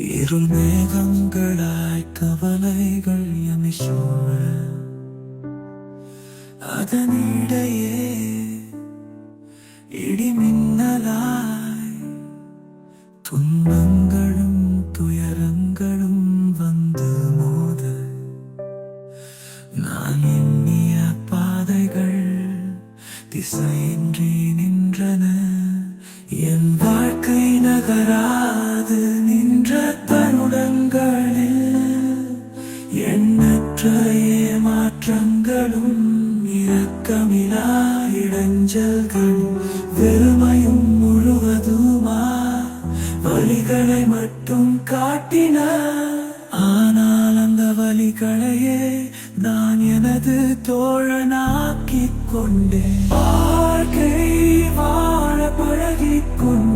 இருள் மேகங்களாய் கவலைகள் எமை சூழ அதனிடையே இடிமின்னலாய் துன்பங்களும் துயரங்களும் வந்து மோத. நான் எண்ணிய பாதைகள் திசையின்றி நின்றன. என் வாழ்க்கை நகரா எண்ணற்ற ஏமாற்றங்களும் இரக்கமிலா இடைஞ்சல்கள் வெறுமையும் முழுவதுமா? வழிகளை மட்டும் காட்டின ஆனால் அந்த வழிகளையே நான் எனது தோழனாக்கிக் கொண்டேன். வாழ்க்கை வாழ பழகிக் கொண்டேன்.